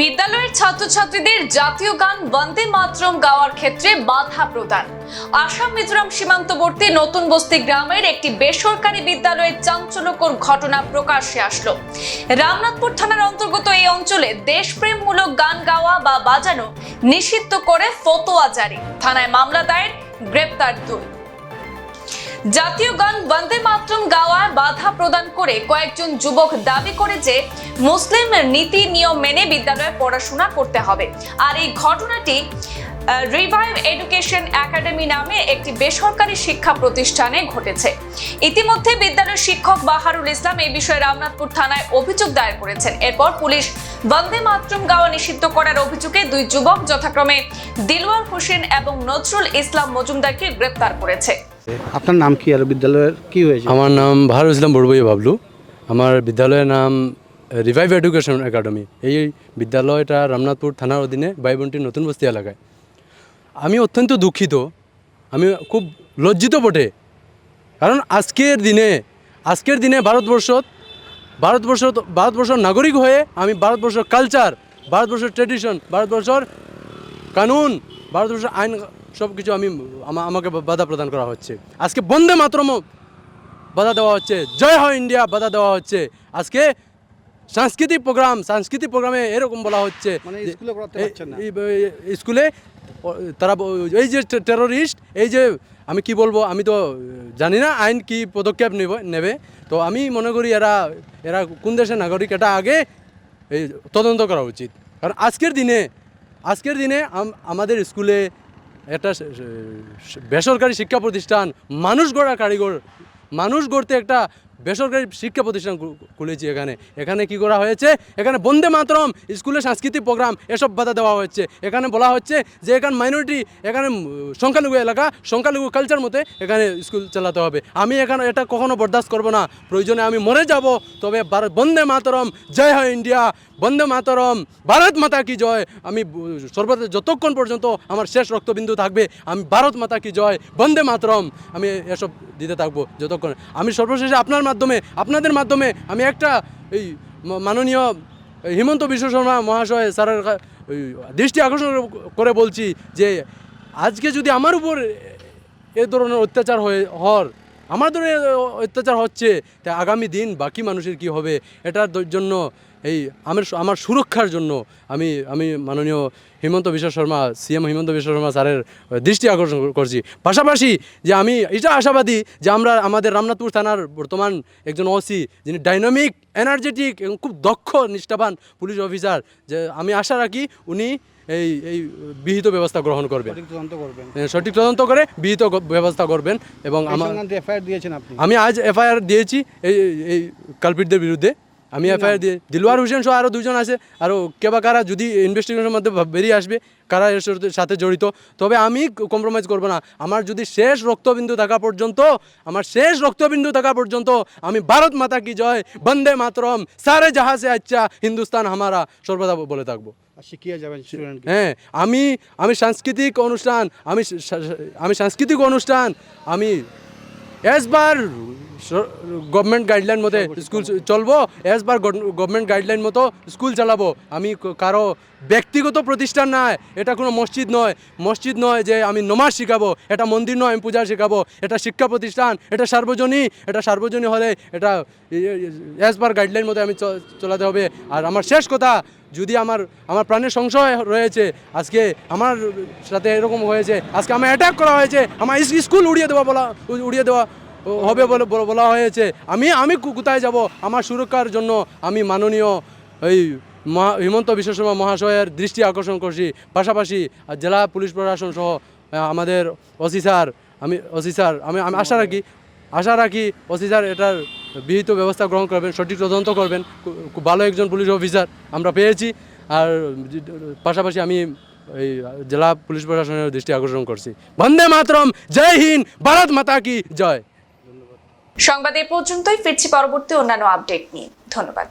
বিদ্যালয়ের ছাত্রছাত্রীদের জাতীয় গান বন্দে মাতরম গাওয়ার ক্ষেত্রে বাধা প্রদান। আসাম মিজোরাম সীমান্তবর্তী নতুন বস্তি গ্রামের একটি বেসরকারি বিদ্যালয়ের চাঞ্চল্যকর ঘটনা প্রকাশ্যে আসলো। রামনাথপুর থানার অন্তর্গত এই অঞ্চলে দেশপ্রেমমূলক গান গাওয়া বা বাজানো নিষিদ্ধ করে ফতোয়া জারি। থানায় মামলা দায়ের, গ্রেপ্তার দুই। জাতীয় গান বন্দে মাতরম গাওয়ায় বাধা প্রদান করে কয়েকজন যুবক দাবি করে যে মুসলিম নীতি, নিয়ম মেনে বিদ্যালয়ে পড়াশোনা করতে হবে। আর এই ঘটনাটি রিভাইভ এডুকেশন একাডেমি নামে একটি বেসরকারি শিক্ষা প্রতিষ্ঠানে ঘটেছে। ইতিমধ্যে বিদ্যালয়ের শিক্ষক বাহারুল ইসলাম এই বিষয়ে রামনাথপুর থানায় অভিযোগ দায়ের করেছেন। এরপর পুলিশ বন্দে মাতরম গাওয়া নিষিদ্ধ করার অভিযোগে দুই যুবক যথাক্রমে দিলওয়ার হোসেন এবং নজরুল ইসলাম মজুমদারকে গ্রেপ্তার করেছে। আপনার নাম কি আর বিদ্যালয়ের কি হয়েছে? আমার নাম বাহারুল ইসলাম বড়বই বাবলু আমার বিদ্যালয়ের নাম রিভাইভ এডুকেশন একাডেমি এই বিদ্যালয়টা রামনাথপুর থানার অধীনে বাইবন্টির নতুন বস্তি এলাকায়। আমি অত্যন্ত দুঃখিত। আমি খুব লজ্জিত বটে। কারণ আজকের দিনে আজকের দিনে ভারতবর্ষ ভারতবর্ষ ভারতবর্ষের নাগরিক হয়ে আমি ভারতবর্ষের কালচার ভারতবর্ষের ট্রেডিশন ভারতবর্ষর কানুন, ভারতবর্ষের আইন সব কিছু আমি আমাকে বাধা প্রদান করা হচ্ছে। আজকে বন্দে মাতরম বাধা দেওয়া হচ্ছে। জয় হয় ইন্ডিয়া বাধা দেওয়া হচ্ছে। আজকে সাংস্কৃতিক প্রোগ্রাম সাংস্কৃতিক প্রোগ্রামে এরকম বলা হচ্ছে মানে স্কুলে তারা এই যে টেরোরিস্ট এই যে আমি কি বলব আমি তো জানি না আইন কি পদক্ষেপ নেব নেবে। তো আমি মনে করি এরা এরা কোন দেশের নাগরিক এটা আগে এই তদন্ত করা উচিত। কারণ আজকের দিনে আজকের দিনে আমাদের স্কুলে একটা বেসরকারি শিক্ষা প্রতিষ্ঠান মানুষ গড়া কারিগর মানুষ গড়তে একটা বেসরকারি শিক্ষা প্রতিষ্ঠান খুলেছি এখানে। এখানে কি করা হয়েছে? এখানে বন্দে মাতরম স্কুলে সাংস্কৃতিক প্রোগ্রাম এসব বাধা দেওয়া হচ্ছে। এখানে বলা হচ্ছে যে এখানে মাইনরিটি এখানে সংখ্যালঘু এলাকা, সংখ্যালঘু কালচার মতে এখানে স্কুল চালাতে হবে। আমি এখানে এটা কখনো বরদাস্ত করব না। প্রয়োজনে আমি মরে যাব। তবে বন্দে মাতরম, জয় হয় ইন্ডিয়া। বন্দে মাতরম, ভারত মাতা কি জয়? আমি সর্বদা যতক্ষণ পর্যন্ত আমার শেষ রক্তবিন্দু থাকবে, আমি ভারত মাতা কি জয়? বন্দে মাতরম, আমি এসব দিতে থাকব যতক্ষণ। আমি সর্বশেষে আপনার মাধ্যমে, আপনাদের মাধ্যমে আমি একটা এই মাননীয় হিমন্ত বিশ্ব শর্মা মহাশয় স্যারের দৃষ্টি আকর্ষণ করে বলছি যে আজকে যদি আমার উপর এ ধরনের অত্যাচার হয়ে, হর, আমার ধরনের অত্যাচার হচ্ছে, তা আগামী দিন বাকি মানুষের কি হবে? এটার জন্য এই আমার আমার সুরক্ষার জন্য আমি আমি মাননীয় হিমন্ত বিশ্ব শর্মা সিএম হিমন্ত বিশ্ব শর্মা স্যারের দৃষ্টি আকর্ষণ করছি। পাশাপাশি যে আমি এটা আশাবাদী যে আমরা আমাদের রামনাথপুর থানার বর্তমান একজন ওসি যিনি ডাইনামিক এনার্জেটিক এবং খুব দক্ষ নিষ্ঠাবান পুলিশ অফিসার যে আমি আশা রাখি উনি এই এই বিহিত ব্যবস্থা গ্রহণ করবেন। সঠিক তদন্ত করবেন। এ, সঠিক তদন্ত করে বিহিত ব্যবস্থা করবেন এবং আমার এফআইআর দিয়েছেন আপনি। আমি আজ এফআইআর দিয়েছি এই এই কালপিটদের বিরুদ্ধে। আমি এফআইআর দিয়ে দিলওয়ার হোসেন সহ আরও দুজন আছে। আরও কে বা কারা যদি ইনভেস্টিগেশনের মধ্যে বেরিয়ে আসবে কারা এর সাথে- জড়িত? তবে আমি কম্প্রোমাইজ করব না। আমার যদি শেষ রক্তবিন্দু থাকা পর্যন্ত আমার শেষ রক্তবিন্দু থাকা পর্যন্ত আমি ভারত মাতা কি জয়? বন্দে মাতরম সারে জাহাজে আচ্ছা হিন্দুস্তান হামারা। সর্বদা বলে থাকব। শিখিয়ে যাবেন হ্যাঁ আমি আমি সাংস্কৃতিক অনুষ্ঠান আমি আমি সাংস্কৃতিক অনুষ্ঠান আমি এসবার গভর্নমেন্ট গাইডলাইন মতে স্কুল চলবো এসবার গভর্নমেন্ট গাইডলাইন মতো স্কুল চালাবো। আমি কারও ব্যক্তিগত প্রতিষ্ঠান নয় এটা কোনো মসজিদ নয়। মসজিদ নয় যে আমি নমাজ শেখাবো, এটা মন্দির নয় আমি পূজা শেখাবো, এটা শিক্ষা প্রতিষ্ঠান, এটা সার্বজনীন এটা সার্বজনীন হলে এটা এসবার গাইডলাইন মতো আমি চলাতে হবে। আর আমার শেষ কথা যদি আমার আমার প্রাণের সংশয় রয়েছে, আজকে আমার সাথে এরকম হয়েছে, আজকে আমার অ্যাটাক করা হয়েছে আমার স্কুল উড়িয়ে দেওয়া বলা, উড়িয়ে দেওয়া হবে বলে বলে হয়েছে। আমি আমি কোথায় যাব? আমার সুরক্ষার জন্য আমি মাননীয় এই হিমন্ত বিশ্ব শর্মা মহাশয়ের দৃষ্টি আকর্ষণ করছি। পাশাপাশি জেলা পুলিশ প্রশাসন সহ আমাদের ওসি স্যার, আমি, ওসি স্যার, আমি আমি আশা রাখি আশা রাখি ওসি স্যার এটার বিহিত ব্যবস্থা গ্রহণ করবেন, সঠিক তদন্ত করবেন। খুব ভালো একজন পুলিশ অফিসার আমরা পেয়েছি। আর পাশাপাশি আমি এই জেলা পুলিশ প্রশাসনের দৃষ্টি আকর্ষণ করছি। বন্দে মাতরম, জয় হিন্দ, ভারত মাতা কি জয়। সংবাদ এ পর্যন্তই। ফিরছি পরবর্তী অন্যান্য আপডেট নিয়ে। ধন্যবাদ।